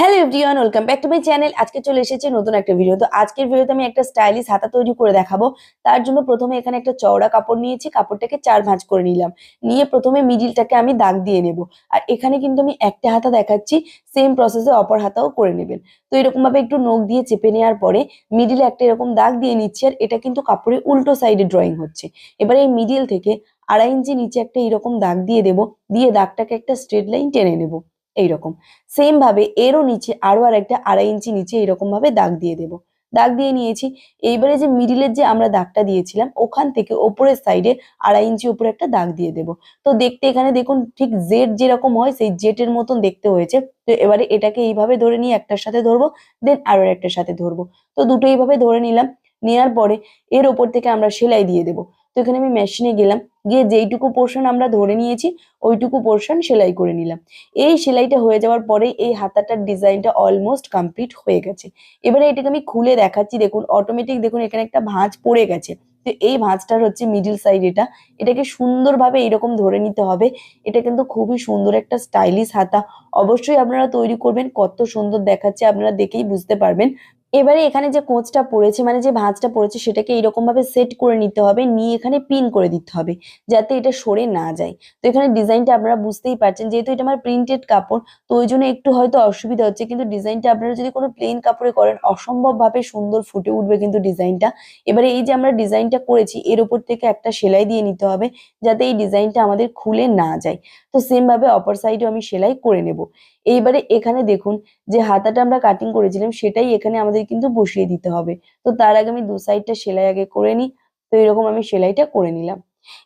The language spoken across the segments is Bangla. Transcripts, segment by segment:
Hello everyone welcome back to my channel আজকে চলে এসেছে নতুন একটা ভিডিও তো আজকের ভিডিওতে আমি একটা স্টাইলিশ হাতা তৈরি করে দেখাবো। তার জন্য প্রথমে এখানে একটা চওড়া কাপড় নিয়েছি। কাপড়টাকে চার ভাঁজ করে নিলাম। নিয়ে প্রথমে মিডিলটাকে আমি দাগ দিয়ে নেব। আর এখানে কিন্তু আমি একটা হাতা দেখাচ্ছি। সেম প্রসেসে অপর হাতাও করে নেবেন। তো এরকম ভাবে একটু নখ দিয়ে চেপে নেওয়ার পরে মিডিলে একটা এরকম দাগ দিয়ে নিচ্ছি। আর এটা কিন্তু কাপড়ের উল্টো সাইডে ড্রয়িং হচ্ছে। এবার এই মিডিল থেকে আড়াই ইঞ্চি নিচে একটা এরকম দাগ দিয়ে দেব। দিয়ে দাগটাকে একটা স্ট্রেট লাইন টেনে নেব। এইরকম। সেম ভাবে এরও নিচে আরও আর একটা আড়াই ইঞ্চি নিচে এরকম ভাবে দাগ দিয়ে দেব। দাগ দিয়ে নিয়েছি। এইবারে যে মিডিলের যে আমরা দাগটা দিয়েছিলাম, ওখান থেকে ওপরের সাইডে আড়াই ইঞ্চি উপরে একটা দাগ দিয়ে দেব। তো দেখতে এখানে দেখুন, ঠিক জেড যেরকম হয়, সেই জেটের মতন দেখতে হয়েছে। তো এবারে এটাকে এইভাবে ধরে নিয়ে একটার সাথে ধরবো দেন আরও একটার সাথে ধরবো। তো দুটো এইভাবে ধরে নিলাম। নেওয়ার পরে এর ওপর থেকে আমরা সেলাই দিয়ে দেবো। তো এখানে আমি মেশিনে গেলাম, গিয়ে যেইটুকু পোর্শন আমরা ধরে নিয়েছি, ওইটুকু পোর্শন সেলাই করে নিলাম। এই সেলাইটা হয়ে যাওয়ার পরে এই হাতাটার ডিজাইনটা অলমোস্ট কমপ্লিট হয়ে গেছে। এবারে এটাকে আমি খুলে দেখাচ্ছি, দেখুন অটোমেটিক দেখুন, এখানে একটা ভাঁজ পড়ে গেছে। তো এই ভাঁজটার হচ্ছে মিডিল সাইড এটা। এটাকে সুন্দরভাবে এরকম ধরে নিতে হবে। এটা কিন্তু খুবই সুন্দর একটা স্টাইলিশ হাতা। অবশ্যই আপনারা তৈরি করবেন, কত সুন্দর দেখাচ্ছে, আপনারা দেখেই বুঝতে পারবেন। এবারে এখানে যে কোঁচটা পড়েছে মানে যে ভাঁজটা পড়েছে, সেটাকে এরকম ভাবে সেট করে নিতে হবে, নিয়ে এখানে পিন করে দিতে হবে, যাতে এটা সরে না যায়। তো এখানে ডিজাইনটা আপনারা বুঝতেই পারছেন, যেহেতু এটা আমার প্রিন্টেড কাপড়, তো ওই জন্য একটু হয়তো অসুবিধা হচ্ছে, কিন্তু ডিজাইনটা আপনারা যদি কোনো প্লেন কাপড়ে করেন, অসম্ভবভাবে সুন্দর ফুটে উঠবে কিন্তু ডিজাইনটা। এবারে এই যে আমরা ডিজাইনটা করেছি, এর উপর থেকে একটা সেলাই দিয়ে নিতে হবে, যাতে এই ডিজাইনটা আমাদের খুলে না যায়। তো সেম ভাবে অপর সাইডেও আমি সেলাই করে নেব। এইবারে এখানে দেখুন যে হাতাটা আমরা কাটিং করেছিলাম, সেটাই এখানে আমাদের কিন্তু বসিয়ে দিতে হবে। তো তার আগে আমি দু সাইডটা সেলাই আগে করে নিই। তো এরকম আমি সেলাইটা করে নিলাম।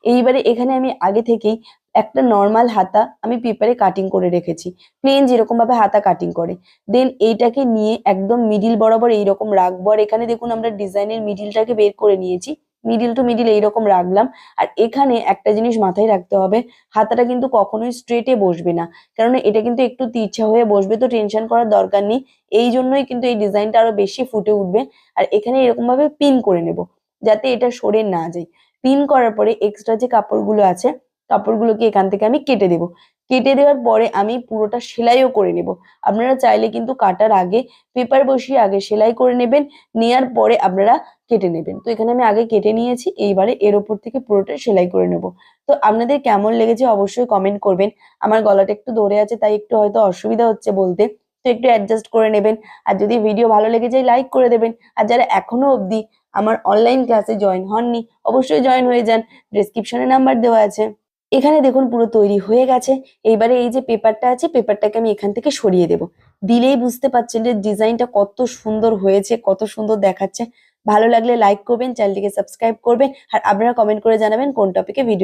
এইবারে এখানে আমি আগে থেকেই একটা নর্মাল হাতা আমি পেপারে কাটিং করে রেখেছি। প্লেন যেরকম ভাবে হাতা কাটিং করে। দেন এইটাকে নিয়ে একদম মিডিল বরাবর এইরকম রাখব আর এখানে দেখুন আমরা ডিজাইনের মিডিলটাকে বের করে নিয়েছি। মিডিল টু মিডিল এইরকম রাখলাম। আর এখানে একটা জিনিস মাথায় রাখতে হবে, হাতাটা কিন্তু কখনোই স্ট্রেটে বসবে না। কারণ এটা কিন্তু একটু তিরছা হয়ে বসবে, তো টেনশন করার দরকার নেই। এই জন্যই কিন্তু এই ডিজাইনটা আরও বেশি ফুটে উঠবে। আর এখানে এরকম ভাবে পিন করে নেব, যাতে এটা সরে না যায়। পিন করার পরে এক্সট্রা যে কাপড়গুলো আছে কাপড়গুলোকে এখান থেকে আমি কেটে দেব। কেটে দেওয়ার পরে আমি পুরোটা সেলাইও করে নেব। আপনারা চাইলে কিন্তু কাটার আগে, পেপার বসিয়ে আগে সেলাই করে নেবেন, নেয়ার পরে আপনারা কেটে নেবেন। তো এখানে আমি আগে কেটে নিয়েছি, এইবারে এর ওপর থেকে পুরোটা সেলাই করে নেব। তো আপনাদের কেমন লেগেছে অবশ্যই কমেন্ট করবেন। আমার গলাটা একটু ধরে আছে, তাই একটু হয়তো অসুবিধা হচ্ছে বলতে। তো একটু অ্যাডজাস্ট করে নেবেন। আর যদি ভিডিও ভালো লেগে যায় লাইক করে দেবেন। আর যারা এখনও অবধি আমার অনলাইন ক্লাসে জয়েন হননি, অবশ্যই জয়েন হয়ে যান। ডিসক্রিপশনে নাম্বার দেওয়া আছে। এখানে দেখুন পুরো তৈরি হয়ে গেছে। এইবারে এই যে পেপারটা আছে, পেপারটাকে আমি এখান থেকে সরিয়ে দেব। দিলেই বুঝতে পারছেন যে ডিজাইনটা কত সুন্দর হয়েছে, কত সুন্দর দেখাচ্ছে। ভালো লাগলে লাইক করবেন, চ্যানেলটিকে সাবস্ক্রাইব করবেন, আর আপনারা কমেন্ট করে জানাবেন কোন টপিকে ভিডিও